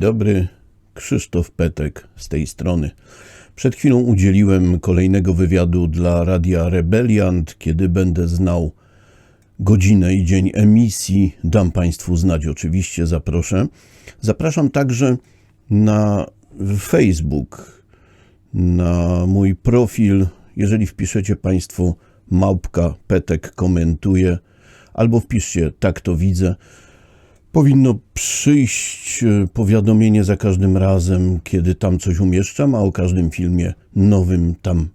dobry, Krzysztof Petek z tej strony. Przed chwilą udzieliłem kolejnego wywiadu dla Radia Rebeliant. Kiedy będę znał godzinę i dzień emisji, dam Państwu znać oczywiście, zaproszę. Zapraszam także na Facebook, na mój profil. Jeżeli wpiszecie Państwo małpka Petek komentuje, albo wpiszcie tak to widzę, Powinno przyjść e, powiadomienie za każdym razem, kiedy tam coś umieszczam, a o każdym filmie nowym tam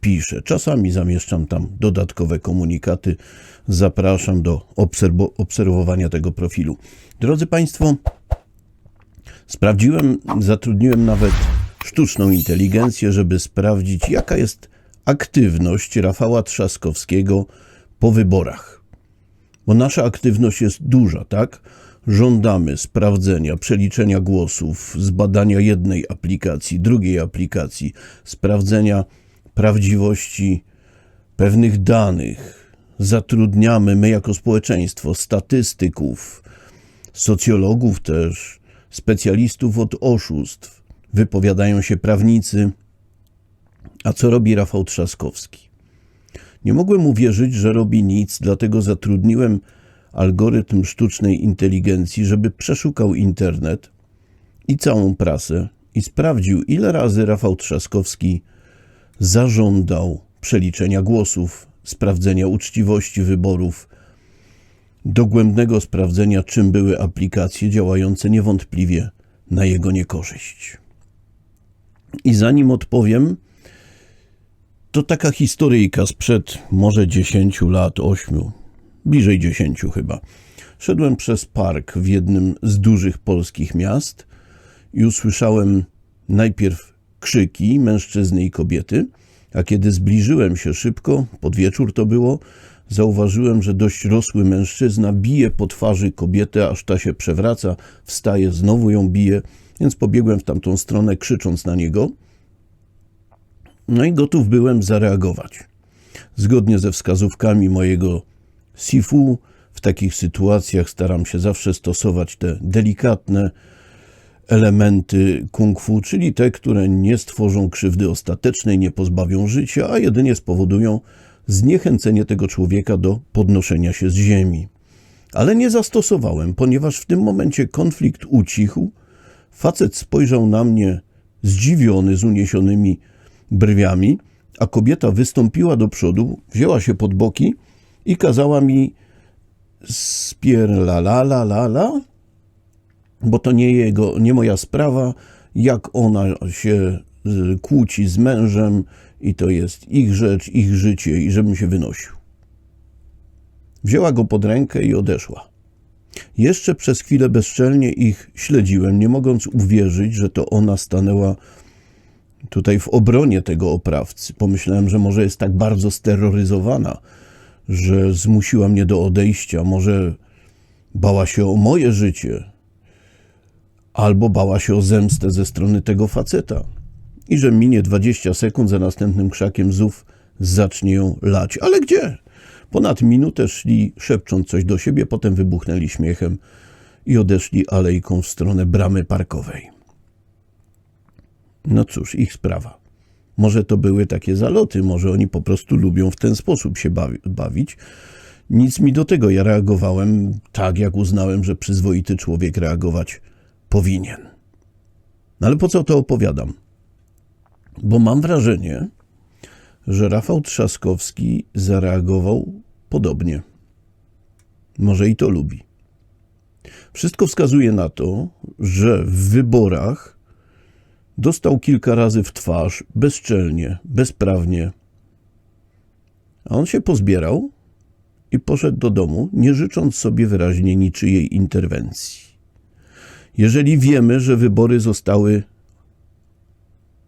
piszę. Czasami zamieszczam tam dodatkowe komunikaty. Zapraszam do obserw- obserwowania tego profilu. Drodzy Państwo, sprawdziłem, zatrudniłem nawet sztuczną inteligencję, żeby sprawdzić, jaka jest aktywność Rafała Trzaskowskiego po wyborach. Bo nasza aktywność jest duża, tak? Żądamy sprawdzenia, przeliczenia głosów, zbadania jednej aplikacji, drugiej aplikacji, sprawdzenia prawdziwości pewnych danych. Zatrudniamy my jako społeczeństwo statystyków, socjologów też, specjalistów od oszustw. Wypowiadają się prawnicy. A co robi Rafał Trzaskowski? Nie mogłem uwierzyć, że robi nic, dlatego zatrudniłem algorytm sztucznej inteligencji, żeby przeszukał internet i całą prasę i sprawdził, ile razy Rafał Trzaskowski zażądał przeliczenia głosów, sprawdzenia uczciwości wyborów, dogłębnego sprawdzenia, czym były aplikacje działające niewątpliwie na jego niekorzyść. I zanim odpowiem, to taka historyjka sprzed może 10 lat, 8, bliżej dziesięciu chyba. Szedłem przez park w jednym z dużych polskich miast i usłyszałem najpierw krzyki mężczyzny i kobiety, a kiedy zbliżyłem się szybko, pod wieczór to było, zauważyłem, że dość rosły mężczyzna bije po twarzy kobietę, aż ta się przewraca, wstaje, znowu ją bije, więc pobiegłem w tamtą stronę, krzycząc na niego. No i gotów byłem zareagować. Zgodnie ze wskazówkami mojego Sifu w takich sytuacjach staram się zawsze stosować te delikatne elementy kung fu, czyli te, które nie stworzą krzywdy ostatecznej, nie pozbawią życia, a jedynie spowodują zniechęcenie tego człowieka do podnoszenia się z ziemi. Ale nie zastosowałem, ponieważ w tym momencie konflikt ucichł. Facet spojrzał na mnie zdziwiony, z uniesionymi brwiami, a kobieta wystąpiła do przodu, wzięła się pod boki i kazała mi spierla la la la la, bo to nie jego, nie moja sprawa, jak ona się kłóci z mężem i to jest ich rzecz, ich życie i żebym się wynosił. Wzięła go pod rękę i odeszła. Jeszcze przez chwilę bezczelnie ich śledziłem, nie mogąc uwierzyć, że to ona stanęła tutaj w obronie tego oprawcy. Pomyślałem, że może jest tak bardzo steroryzowana, że zmusiła mnie do odejścia. Może bała się o moje życie, albo bała się o zemstę ze strony tego faceta. I że minie 20 sekund, za następnym krzakiem zów zacznie ją lać. Ale gdzie? Ponad minutę szli szepcząc coś do siebie, potem wybuchnęli śmiechem i odeszli alejką w stronę bramy parkowej. No cóż, ich sprawa. Może to były takie zaloty, może oni po prostu lubią w ten sposób się bawi bawić. Nic mi do tego. Ja reagowałem tak, jak uznałem, że przyzwoity człowiek reagować powinien. No ale po co to opowiadam? Bo mam wrażenie, że Rafał Trzaskowski zareagował podobnie. Może i to lubi. Wszystko wskazuje na to, że w wyborach Dostał kilka razy w twarz, bezczelnie, bezprawnie. A on się pozbierał i poszedł do domu, nie życząc sobie wyraźnie niczyjej interwencji. Jeżeli wiemy, że wybory zostały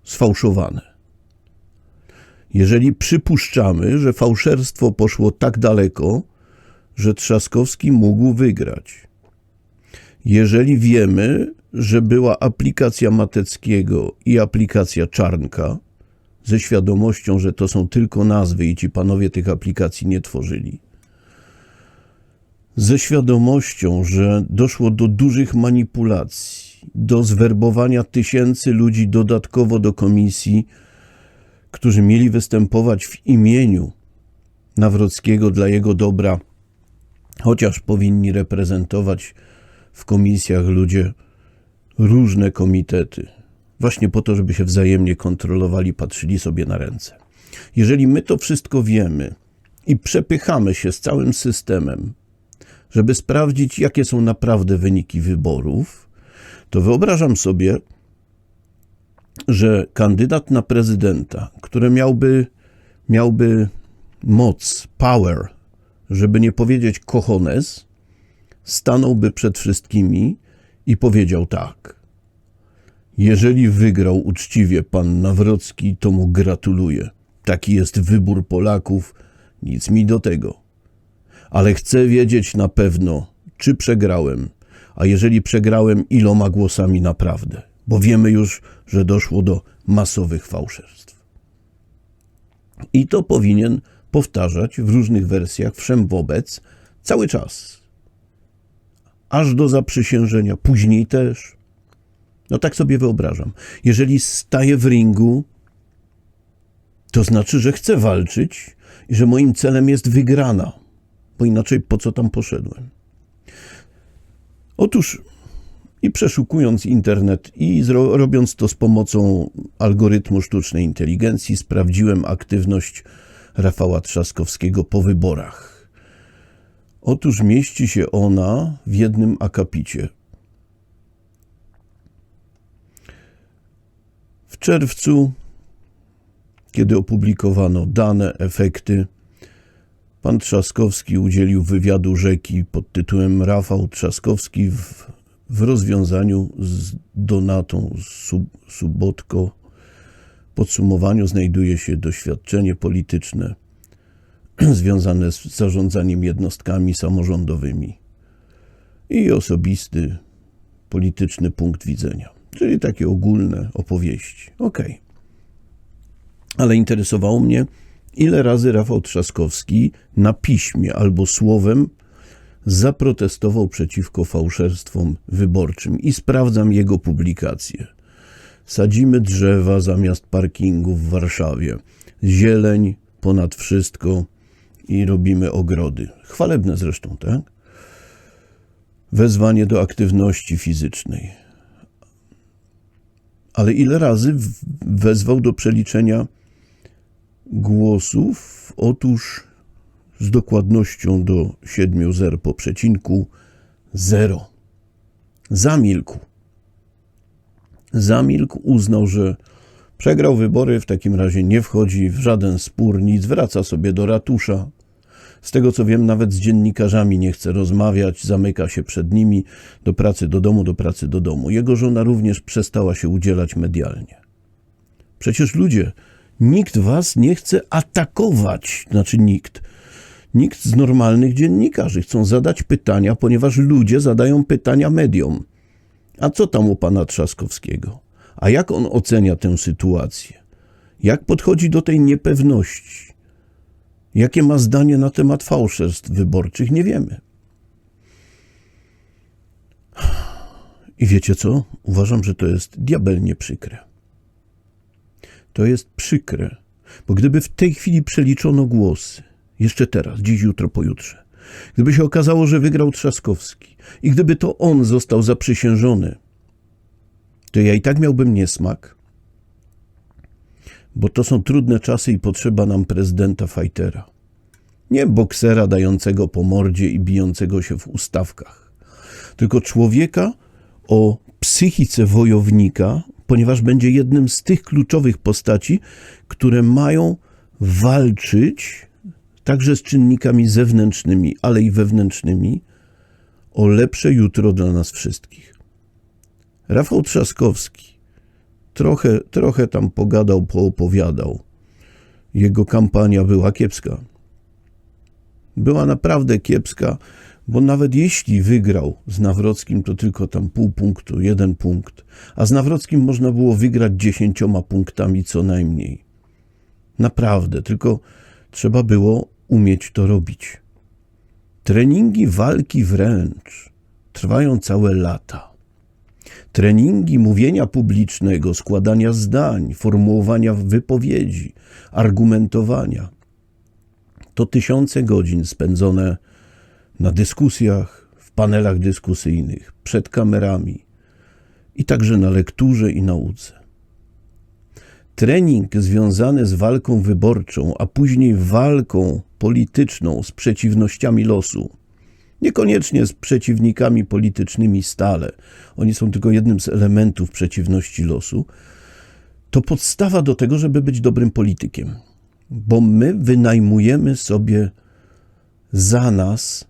sfałszowane, jeżeli przypuszczamy, że fałszerstwo poszło tak daleko, że Trzaskowski mógł wygrać, jeżeli wiemy, że była aplikacja Mateckiego i aplikacja Czarnka, ze świadomością, że to są tylko nazwy i ci panowie tych aplikacji nie tworzyli. Ze świadomością, że doszło do dużych manipulacji do zwerbowania tysięcy ludzi dodatkowo do komisji, którzy mieli występować w imieniu Nawrockiego dla jego dobra, chociaż powinni reprezentować w komisjach ludzie różne komitety, właśnie po to, żeby się wzajemnie kontrolowali, patrzyli sobie na ręce. Jeżeli my to wszystko wiemy i przepychamy się z całym systemem, żeby sprawdzić, jakie są naprawdę wyniki wyborów, to wyobrażam sobie, że kandydat na prezydenta, który miałby, miałby moc, power, żeby nie powiedzieć cojones, stanąłby przed wszystkimi i powiedział tak. Jeżeli wygrał uczciwie pan Nawrocki, to mu gratuluję. Taki jest wybór Polaków, nic mi do tego. Ale chcę wiedzieć na pewno, czy przegrałem, a jeżeli przegrałem, iloma głosami naprawdę, bo wiemy już, że doszło do masowych fałszerstw. I to powinien powtarzać w różnych wersjach wszem wobec cały czas. Aż do zaprzysiężenia, później też. No tak sobie wyobrażam. Jeżeli staję w ringu, to znaczy, że chcę walczyć i że moim celem jest wygrana, bo inaczej po co tam poszedłem? Otóż i przeszukując internet i robiąc to z pomocą algorytmu sztucznej inteligencji, sprawdziłem aktywność Rafała Trzaskowskiego po wyborach. Otóż mieści się ona w jednym akapicie. W czerwcu, kiedy opublikowano dane, efekty, pan Trzaskowski udzielił wywiadu rzeki pod tytułem Rafał Trzaskowski w, w rozwiązaniu z Donatą Sub, Subotko podsumowaniu znajduje się doświadczenie polityczne związane z zarządzaniem jednostkami samorządowymi i osobisty polityczny punkt widzenia, czyli takie ogólne opowieści. Ok. Ale interesowało mnie, ile razy Rafał Trzaskowski na piśmie albo słowem zaprotestował przeciwko fałszerstwom wyborczym i sprawdzam jego publikacje. Sadzimy drzewa zamiast parkingów w Warszawie. Zieleń ponad wszystko i robimy ogrody. Chwalebne zresztą, tak? Wezwanie do aktywności fizycznej. Ale ile razy wezwał do przeliczenia głosów? Otóż z dokładnością do 7 zer po przecinku 0. Zamilkł zamilkł, uznał, że przegrał wybory, w takim razie nie wchodzi w żaden spór, nic, wraca sobie do ratusza. Z tego co wiem, nawet z dziennikarzami nie chce rozmawiać, zamyka się przed nimi do pracy do domu, do pracy do domu. Jego żona również przestała się udzielać medialnie. Przecież ludzie, nikt was nie chce atakować, znaczy nikt. Nikt z normalnych dziennikarzy chcą zadać pytania, ponieważ ludzie zadają pytania mediom. A co tam u pana Trzaskowskiego? A jak on ocenia tę sytuację? Jak podchodzi do tej niepewności? Jakie ma zdanie na temat fałszerstw wyborczych? Nie wiemy. I wiecie co? Uważam, że to jest diabelnie przykre. To jest przykre, bo gdyby w tej chwili przeliczono głosy, jeszcze teraz, dziś, jutro, pojutrze, Gdyby się okazało, że wygrał Trzaskowski i gdyby to on został zaprzysiężony, to ja i tak miałbym niesmak, bo to są trudne czasy i potrzeba nam prezydenta fajtera. Nie boksera dającego po mordzie i bijącego się w ustawkach, tylko człowieka o psychice wojownika, ponieważ będzie jednym z tych kluczowych postaci, które mają walczyć także z czynnikami zewnętrznymi, ale i wewnętrznymi, o lepsze jutro dla nas wszystkich. Rafał Trzaskowski trochę, trochę tam pogadał, poopowiadał. Jego kampania była kiepska. Była naprawdę kiepska, bo nawet jeśli wygrał z Nawrockim, to tylko tam pół punktu, jeden punkt, a z Nawrockim można było wygrać dziesięcioma punktami co najmniej. Naprawdę, tylko trzeba było umieć to robić. Treningi walki wręcz trwają całe lata. Treningi mówienia publicznego, składania zdań, formułowania wypowiedzi, argumentowania to tysiące godzin spędzone na dyskusjach, w panelach dyskusyjnych, przed kamerami i także na lekturze i nauce. Trening związany z walką wyborczą, a później walką polityczną z przeciwnościami losu, niekoniecznie z przeciwnikami politycznymi stale, oni są tylko jednym z elementów przeciwności losu, to podstawa do tego, żeby być dobrym politykiem, bo my wynajmujemy sobie za nas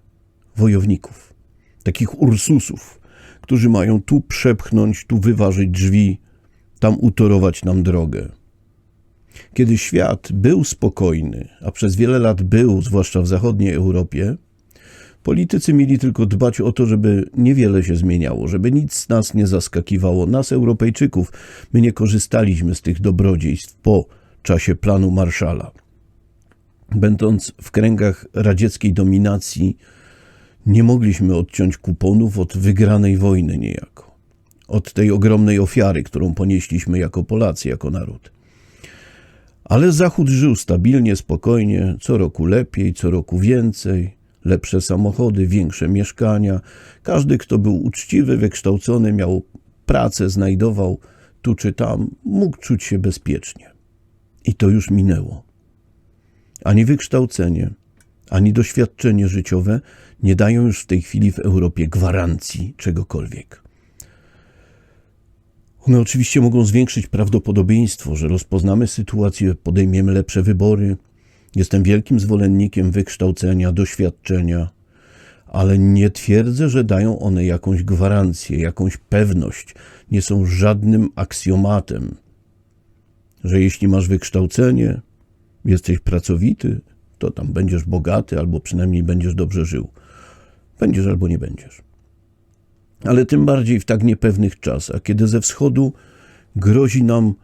wojowników, takich ursusów, którzy mają tu przepchnąć, tu wyważyć drzwi, tam utorować nam drogę. Kiedy świat był spokojny, a przez wiele lat był, zwłaszcza w zachodniej Europie, politycy mieli tylko dbać o to, żeby niewiele się zmieniało, żeby nic nas nie zaskakiwało. Nas, Europejczyków, my nie korzystaliśmy z tych dobrodziejstw po czasie planu Marszala. Będąc w kręgach radzieckiej dominacji, nie mogliśmy odciąć kuponów od wygranej wojny niejako, od tej ogromnej ofiary, którą ponieśliśmy jako Polacy, jako naród. Ale Zachód żył stabilnie, spokojnie, co roku lepiej, co roku więcej, lepsze samochody, większe mieszkania. Każdy, kto był uczciwy, wykształcony, miał pracę, znajdował tu czy tam, mógł czuć się bezpiecznie. I to już minęło. Ani wykształcenie, ani doświadczenie życiowe nie dają już w tej chwili w Europie gwarancji czegokolwiek. One oczywiście mogą zwiększyć prawdopodobieństwo, że rozpoznamy sytuację, podejmiemy lepsze wybory. Jestem wielkim zwolennikiem wykształcenia, doświadczenia, ale nie twierdzę, że dają one jakąś gwarancję, jakąś pewność. Nie są żadnym aksjomatem, że jeśli masz wykształcenie, jesteś pracowity, to tam będziesz bogaty, albo przynajmniej będziesz dobrze żył. Będziesz albo nie będziesz. Ale tym bardziej w tak niepewnych czasach, kiedy ze wschodu grozi nam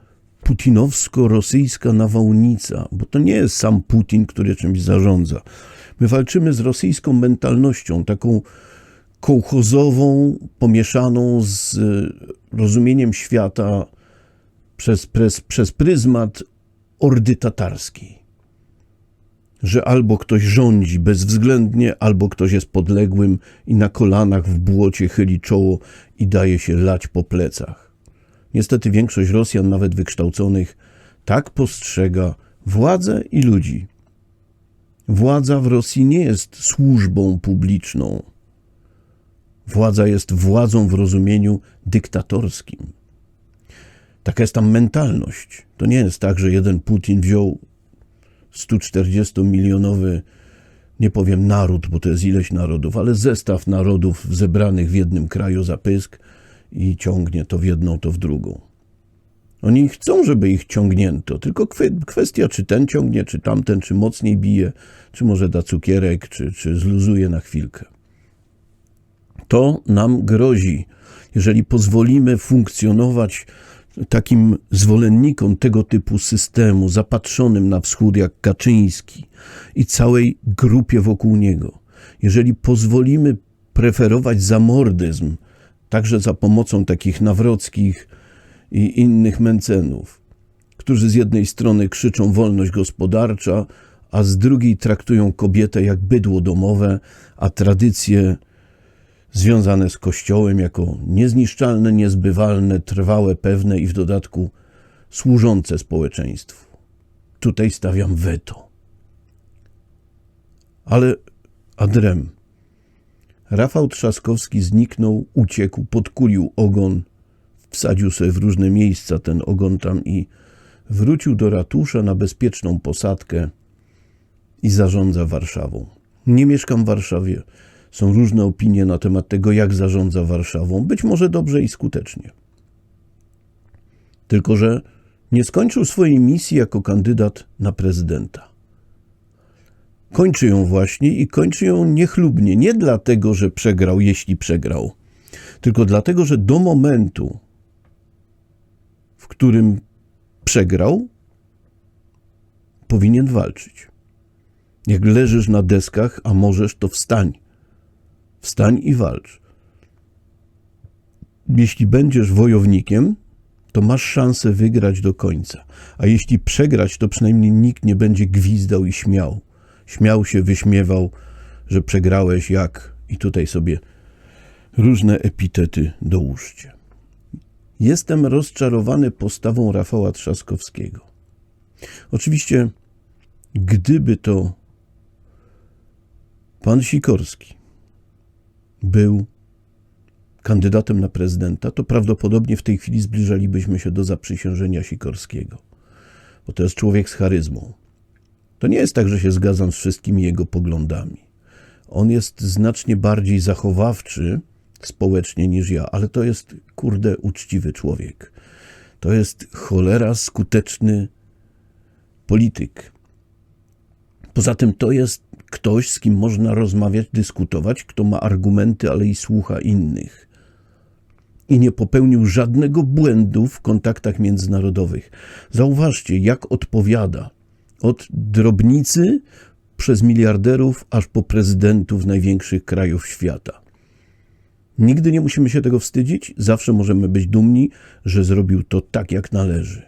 putinowsko-rosyjska nawałnica, bo to nie jest sam Putin, który czymś zarządza. My walczymy z rosyjską mentalnością, taką kołchozową, pomieszaną z rozumieniem świata przez, przez, przez pryzmat ordy tatarskiej że albo ktoś rządzi bezwzględnie, albo ktoś jest podległym i na kolanach w błocie chyli czoło i daje się lać po plecach. Niestety większość Rosjan, nawet wykształconych, tak postrzega władzę i ludzi. Władza w Rosji nie jest służbą publiczną. Władza jest władzą w rozumieniu dyktatorskim. Taka jest tam mentalność. To nie jest tak, że jeden Putin wziął 140-milionowy, nie powiem naród, bo to jest ileś narodów, ale zestaw narodów zebranych w jednym kraju za pysk i ciągnie to w jedną, to w drugą. Oni chcą, żeby ich ciągnięto, tylko kwestia, czy ten ciągnie, czy tamten, czy mocniej bije, czy może da cukierek, czy, czy zluzuje na chwilkę. To nam grozi, jeżeli pozwolimy funkcjonować takim zwolennikom tego typu systemu, zapatrzonym na wschód jak Kaczyński i całej grupie wokół niego, jeżeli pozwolimy preferować zamordyzm, także za pomocą takich nawrockich i innych mencenów, którzy z jednej strony krzyczą wolność gospodarcza, a z drugiej traktują kobietę jak bydło domowe, a tradycje związane z Kościołem jako niezniszczalne, niezbywalne, trwałe, pewne i w dodatku służące społeczeństwu. Tutaj stawiam weto. Ale adrem. Rafał Trzaskowski zniknął, uciekł, podkulił ogon, wsadził sobie w różne miejsca ten ogon tam i wrócił do ratusza na bezpieczną posadkę i zarządza Warszawą. Nie mieszkam w Warszawie. Są różne opinie na temat tego, jak zarządza Warszawą. Być może dobrze i skutecznie. Tylko, że nie skończył swojej misji jako kandydat na prezydenta. Kończy ją właśnie i kończy ją niechlubnie. Nie dlatego, że przegrał, jeśli przegrał, tylko dlatego, że do momentu, w którym przegrał, powinien walczyć. Jak leżysz na deskach, a możesz, to wstań. Wstań i walcz. jeśli będziesz wojownikiem, to masz szansę wygrać do końca. A jeśli przegrać, to przynajmniej nikt nie będzie gwizdał i śmiał. Śmiał się, wyśmiewał, że przegrałeś jak i tutaj sobie różne epitety dołóżcie. Jestem rozczarowany postawą Rafała Trzaskowskiego. Oczywiście, gdyby to pan Sikorski był kandydatem na prezydenta, to prawdopodobnie w tej chwili zbliżalibyśmy się do zaprzysiężenia Sikorskiego, bo to jest człowiek z charyzmą. To nie jest tak, że się zgadzam z wszystkimi jego poglądami. On jest znacznie bardziej zachowawczy społecznie niż ja, ale to jest, kurde, uczciwy człowiek. To jest cholera skuteczny polityk. Poza tym to jest ktoś, z kim można rozmawiać, dyskutować, kto ma argumenty, ale i słucha innych. I nie popełnił żadnego błędu w kontaktach międzynarodowych. Zauważcie, jak odpowiada od drobnicy przez miliarderów aż po prezydentów największych krajów świata. Nigdy nie musimy się tego wstydzić, zawsze możemy być dumni, że zrobił to tak, jak należy.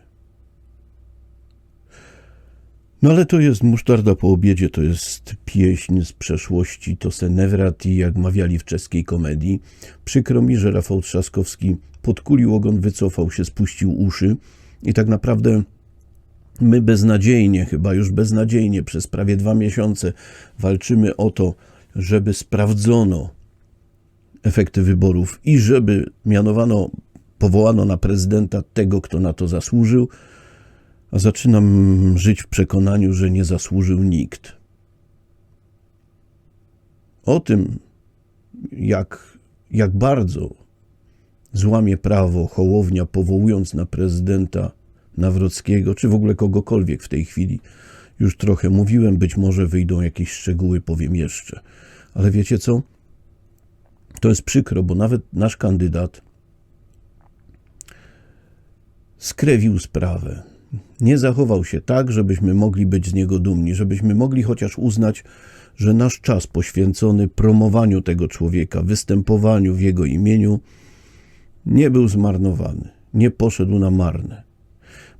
No ale to jest musztarda po obiedzie, to jest pieśń z przeszłości, to se nevraty, jak mawiali w czeskiej komedii. Przykro mi, że Rafał Trzaskowski podkulił ogon, wycofał się, spuścił uszy i tak naprawdę my beznadziejnie, chyba już beznadziejnie przez prawie dwa miesiące walczymy o to, żeby sprawdzono efekty wyborów i żeby mianowano, powołano na prezydenta tego, kto na to zasłużył, a zaczynam żyć w przekonaniu, że nie zasłużył nikt. O tym, jak, jak bardzo złamie prawo Hołownia, powołując na prezydenta Nawrockiego, czy w ogóle kogokolwiek w tej chwili, już trochę mówiłem, być może wyjdą jakieś szczegóły, powiem jeszcze. Ale wiecie co? To jest przykro, bo nawet nasz kandydat skrewił sprawę. Nie zachował się tak, żebyśmy mogli być z niego dumni, żebyśmy mogli chociaż uznać, że nasz czas poświęcony promowaniu tego człowieka, występowaniu w jego imieniu, nie był zmarnowany, nie poszedł na marne.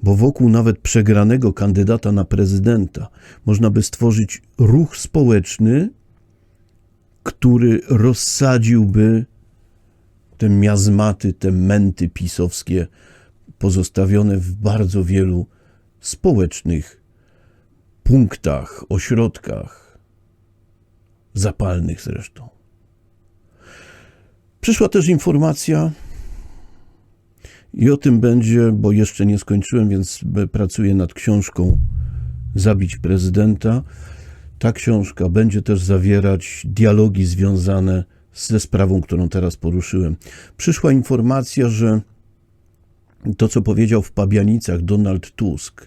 Bo wokół nawet przegranego kandydata na prezydenta można by stworzyć ruch społeczny, który rozsadziłby te miazmaty, te męty pisowskie pozostawione w bardzo wielu społecznych punktach, ośrodkach, zapalnych zresztą. Przyszła też informacja, i o tym będzie, bo jeszcze nie skończyłem, więc pracuję nad książką Zabić prezydenta. Ta książka będzie też zawierać dialogi związane ze sprawą, którą teraz poruszyłem. Przyszła informacja, że to, co powiedział w Pabianicach Donald Tusk,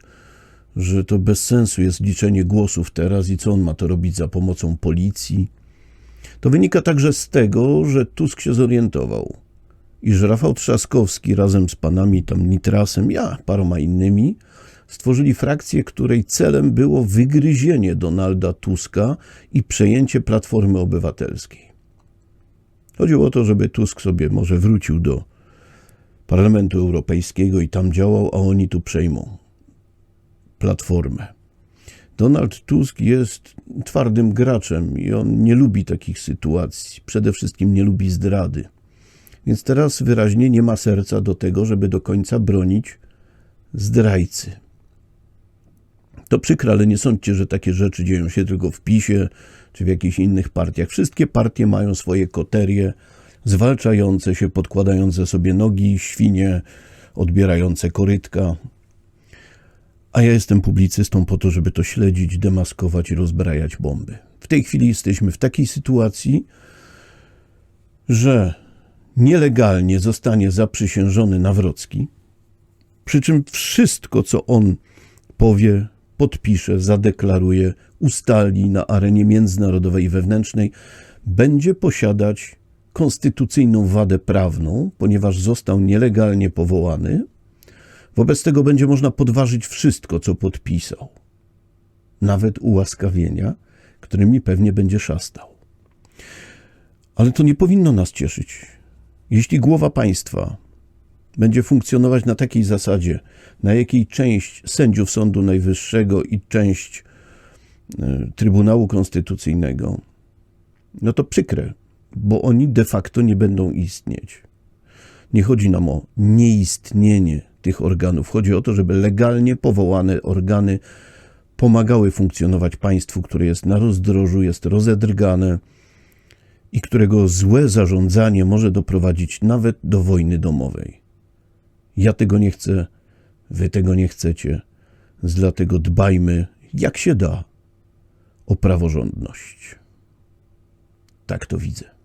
że to bez sensu jest liczenie głosów teraz i co on ma to robić za pomocą policji, to wynika także z tego, że Tusk się zorientował i że Rafał Trzaskowski razem z panami tam Nitrasem, ja, paroma innymi, stworzyli frakcję, której celem było wygryzienie Donalda Tuska i przejęcie Platformy Obywatelskiej. Chodziło o to, żeby Tusk sobie może wrócił do Parlamentu Europejskiego i tam działał, a oni tu przejmą Platformę. Donald Tusk jest twardym graczem i on nie lubi takich sytuacji. Przede wszystkim nie lubi zdrady. Więc teraz wyraźnie nie ma serca do tego, żeby do końca bronić zdrajcy. To przykre, ale nie sądźcie, że takie rzeczy dzieją się tylko w PiSie czy w jakichś innych partiach. Wszystkie partie mają swoje koterie zwalczające się, podkładające sobie nogi, świnie, odbierające korytka. A ja jestem publicystą po to, żeby to śledzić, demaskować i rozbrajać bomby. W tej chwili jesteśmy w takiej sytuacji, że nielegalnie zostanie zaprzysiężony Nawrocki, przy czym wszystko, co on powie, podpisze, zadeklaruje, ustali na arenie międzynarodowej i wewnętrznej, będzie posiadać konstytucyjną wadę prawną, ponieważ został nielegalnie powołany. Wobec tego będzie można podważyć wszystko, co podpisał, nawet ułaskawienia, którymi pewnie będzie szastał. Ale to nie powinno nas cieszyć. Jeśli głowa państwa będzie funkcjonować na takiej zasadzie, na jakiej część sędziów Sądu Najwyższego i część e, Trybunału Konstytucyjnego, no to przykre, bo oni de facto nie będą istnieć. Nie chodzi nam o nieistnienie tych organów. Chodzi o to, żeby legalnie powołane organy pomagały funkcjonować państwu, które jest na rozdrożu, jest rozedrgane i którego złe zarządzanie może doprowadzić nawet do wojny domowej. Ja tego nie chcę, wy tego nie chcecie, dlatego dbajmy, jak się da, o praworządność. Tak to widzę.